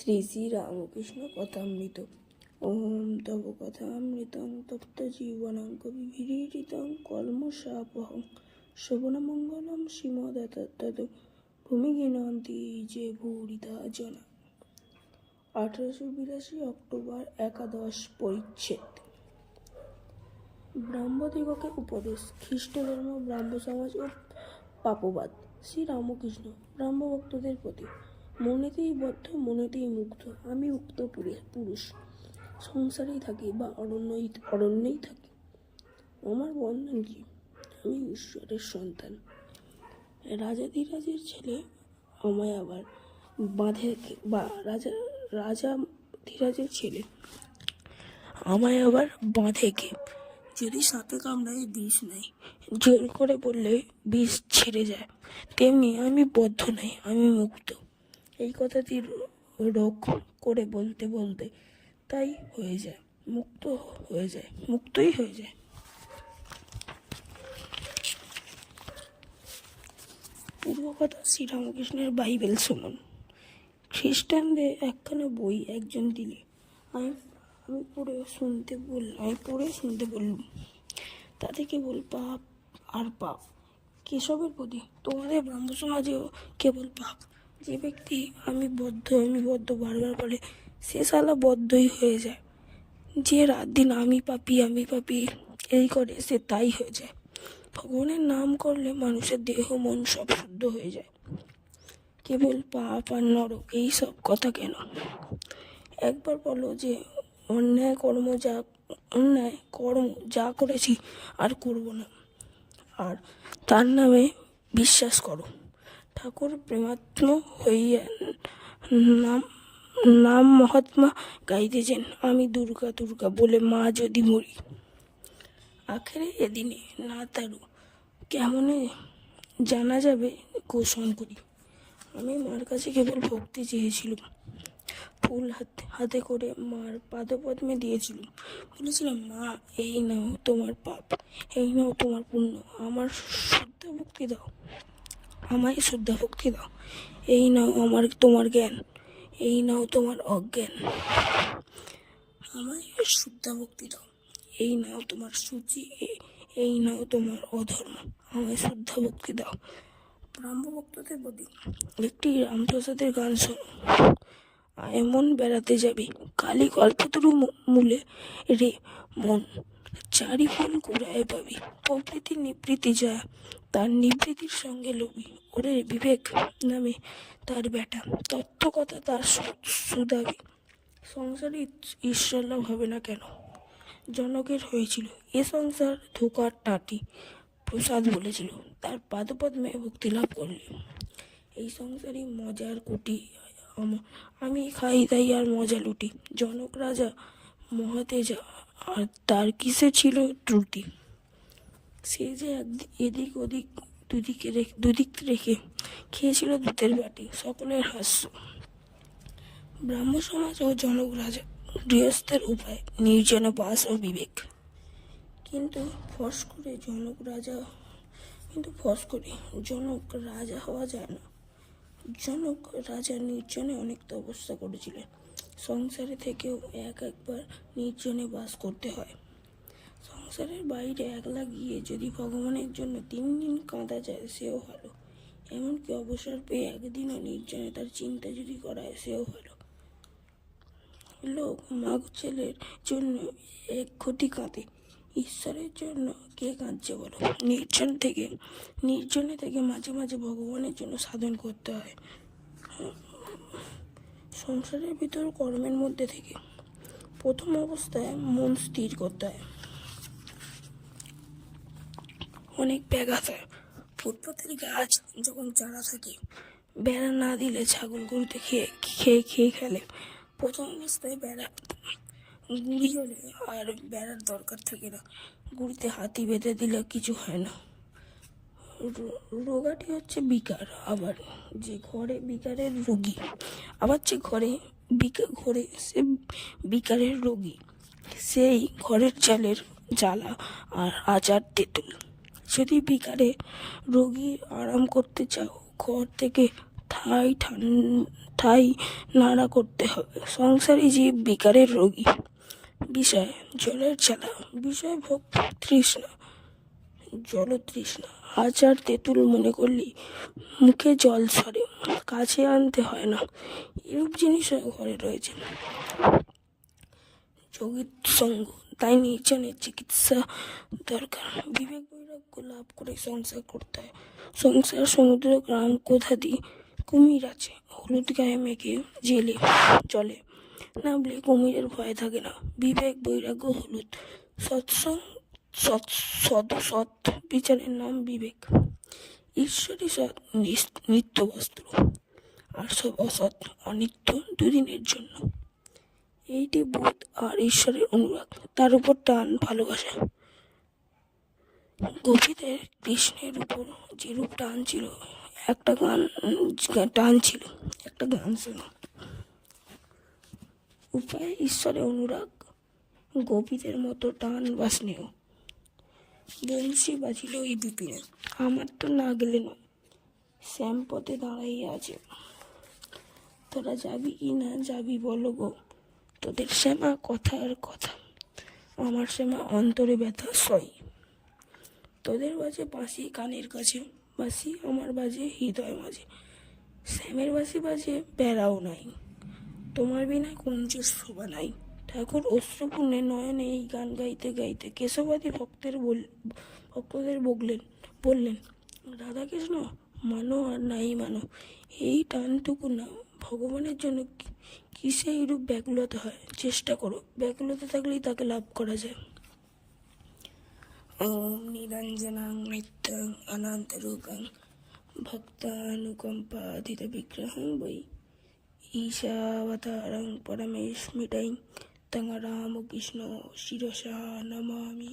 শ্রী শ্রী রামকৃষ্ণ কথামৃত। ওম তব কথামৃতং তপ্ত জীবনং কবিভিরীড়িতং কলমশাপহং শোভনমঙ্গলম শ্রীমদত্তদ ভূমিগিনন্তি যে ভূরিতা জনা। আঠারোশো বিরাশি অক্টোবর একাদশ পরিচ্ছেদ। ব্রাহ্মদিগকে উপদেশ খ্রিস্ট ধর্ম ব্রাহ্ম সমাজ ও পাপবাদ। শ্রী রামকৃষ্ণ ব্রাহ্ম ভক্তদের প্রতি মনেতেই বদ্ধ, মনেতেই মুগ্ধ। আমি উক্ত পুরে- পুরুষ। সংসারেই থাকি বা অরণ্যই, অরণ্যেই থাকি। আমার বন্ধন কি? আমি ঈশ্বরের সন্তান। রাজাধিরাজের ছেলে আমায় আবার বাঁধে বা রাজা রাজা ধীরাজের ছেলে আমায় আবার বাঁধে কে? যদি সাপে কামড়ায় বিষ নাই জোর করে বললে বিষ ছেড়ে যায়। তেমনি আমি বদ্ধ নই, আমি মুক্ত। এই কথাটি রোগ করে বলতে বলতে তাই হয়ে যায়, মুক্ত হয়ে যায়, মুক্তই হয়ে যায়। পূর্বকথা শ্রীরামকৃষ্ণের বাইবেল শুনুন। খ্রিস্টানদের একখানা বই একজন দিলে আমি আমি পড়ে শুনতে বললাম আমি পড়ে শুনতে বললাম তাতে কেবল পাপ আর পাপ। কেশবের প্রতি তোমাদের ব্রাহ্ম সমাজেও কেবল পাপ। যে ব্যক্তি আমি বদ্ধ আমি বদ্ধ বারবার বলে, সে সালা বদ্ধই হয়ে যায়। যে রাত দিন আমি পাপি আমি পাপি, এই করে সে তাই হয়ে যায়। ভগবানের নাম করলে মানুষের দেহ, মন সব শুদ্ধ হয়ে যায়। কেবল পাপ আর নরক, এই সব কথা কেন? একবার বলো যে, অন্যায় কর্ম যা, অন্যায় কর্ম যা করেছি আর করব না। আর তার নামে বিশ্বাস করো। ঠাকুর প্রেমাত্ম হইয়া নাম নাম মহাত্মা গাইতেছেন, আমি দুর্গা দুর্গা বলে মা যদি মরি, আখেরে এদিনে না তারু, কেমনে জানা যাবে গোষণ করি? আমি মার কাছে কেবল ভক্তি চেয়েছিলাম, ফুল হাতে হাতে করে মার পাদপদ্মে দিয়েছিলাম। বলেছিলাম, মা, এই নাও তোমার পাপ, এই নাও তোমার পুণ্য, আমার শুদ্ধ ভক্তি দাও। আমায় শ্রদ্ধা ভক্তি দাও। এই নাও আমার তোমার জ্ঞান, এই নাও তোমার অজ্ঞান। আমায় শুদ্ধ ভক্তি দাও, এই নাও তোমার সূচি, এই নাও তোমার অধর্ম। আমায় শ্রদ্ধা ভক্তি দাও। ব্রাহ্ম ভক্তদের প্রতি একটি রামপ্রসাদের গান শোনো। এমন বেড়াতে যাবি, কালি কল্পতরু মূ- মূলে রে মন। চারি ফল কুড়ায় পাবি, প্রকৃতি নিবৃত্তি যা তার নিবৃত্তির সঙ্গে লবি ওরে বিবেক নামে তার বেটা। তত্ত্ব কথা তার সুদাবি সংসারে ঈশ্বর লাভ হবে না কেন? জনকের হয়েছিল। এ সংসার ধোকার টাটি, প্রসাদ বলেছিল। তার পাদপদ্মে ভক্তি লাভ করলে। এই সংসারই মজার কুটি। আমি খাই তাই আর মজা লুটি। জনক রাজা মহাতেজা, আর তার কিসে ছিল ত্রুটি? সে যে এদিক ওদিক দুদিকে রেখে দুদিক রেখে খেয়েছিল দুধের বাটি, সকলের হাস্য। ব্রাহ্ম সমাজ ও জনক রাজা গৃহস্থের উপায়, নির্জন বাস ও বিবেক। কিন্তু ফস করে জনক রাজা কিন্তু ফস করে জনক রাজা হওয়া যায় না। জনক রাজা নির্জনে অনেক তপস্যা করেছিলেন। সংসারে থেকেও এক একবার নির্জনে বাস করতে হয়। সংসারের বাইরে একলা গিয়ে যদি ভগবানের জন্য তিন দিন কাঁদা যায়, সেও ভালো। এমনকি অবসর পেয়ে একদিনও নির্জনে তার চিন্তা যদি করায়, সেও ভালো। লোক মাগ ছেলের জন্য এক কোটি কাঁদে। ঈশ্বরের জন্য কে কাঁদছে বলো? নির্জন থেকে, নির্জনে থেকে মাঝে মাঝে ভগবানের জন্য সাধন করতে হয়। সংসারের ভিতর কর্মের মধ্যে থেকে প্রথম অবস্থায় মন স্থির করতে হয়। অনেক ব্যাঘাত হয়। ফুটপাতের গাছ যখন চারা থাকে, বেড়া না দিলে ছাগল গরুতে খেয়ে খেয়ে খেয়ে খেলে। প্রথম অবস্থায় বেড়া, গুড়ি হলে আর বেড়ার দরকার থাকে না। গুড়িতে হাতি বেঁধে দিলে কিছু হয় না। রোগাটি হচ্ছে বিকার। আবার যে ঘরে বিকারের রোগী, আবার যে ঘরে বিকা, ঘরে সে বিকারের রোগী, সেই ঘরের চালের জ্বালা আর আচার তেঁতুল। যদি বিকারে রোগী আরাম করতে চাও, ঘর থেকে থাই ঠান, ঠাই নাড়া করতে হবে। সংসারী জীব বিকারের রোগী। বিষয়, জলের চালা বিষয় ভোগ, তৃষ্ণা। জলতৃষ্ণা আচার, তেঁতুল মনে করলি মুখে জল সরে কাছে আনতে হয় না। এরূপ জিনিসও ঘরে রয়েছে। যোগীর সঙ্গ। তাই নির্জনের চিকিৎসা দরকার। বিবেক বৈরাগ্য লাভ করে সংসার করতে হয়। সংসার সমুদ্র, গ্রাম কোথাদি কুমির আছে, হলুদ গায়ে মেঘে জেলে জলে নামলে কুমিরের ভয় থাকে না। বিবেক বৈরাগ্য, হলুদ। সৎসং সৎ সৎ সৎ বিচারের নাম বিবেক। ঈশ্বরই সৎ নিত্য বস্ত্র। আর সব অসৎ, অনিত্য দুদিনের জন্য। এইটি বোধ আর ঈশ্বরের অনুরাগ, তার উপর টান ভালোবাসা। গোপীদের কৃষ্ণের উপর যেরূপ টান ছিল, একটা গান টান ছিল, একটা গান শোনো উপায় ঈশ্বরের অনুরাগ, গোপীদের মতো টান বা স্নেহ। বংশী বাজিল এই বিপিনে, আমার তো না গেলে না শ্যাম পথে দাঁড়াইয়া আছে। তোরা যাবি কি না যাবি বলো গো। তোদের শ্যামা কথার কথা। আমার শ্যামা অন্তরে ব্যথা, সই। তোদের বাজে বাঁশি, কানের কাছে বাঁশি, আমার বাজে হৃদয় মাঝে। শ্যামের বাঁশি বাজে বেড়াও নাই। তোমার বিনা কুঞ্জের শোভা নাই। ঠাকুর অশ্রুপূর্ণে নয়নে এই গান গাইতে গাইতে কেশবাদী ভক্তের বল, ভক্তদের বললেন বললেন, রাধাকৃষ্ণ, মানো আর নাই মানো। এই টানটুকু না ভগবানের জন্য কিসে এইরূপ ব্যাকুলতা হয়? চেষ্টা করো। ব্যাকুলতা থাকলেই তাকে লাভ করা যায়। ওম নিরঞ্জনাং নিত্যং অনন্তরূপং ভক্তানুকম্পাধিত বিগ্রহং বৈ ঈশাবতারং পরমেশমিটাই তং রামকৃষ্ণ শিরসা নমামি।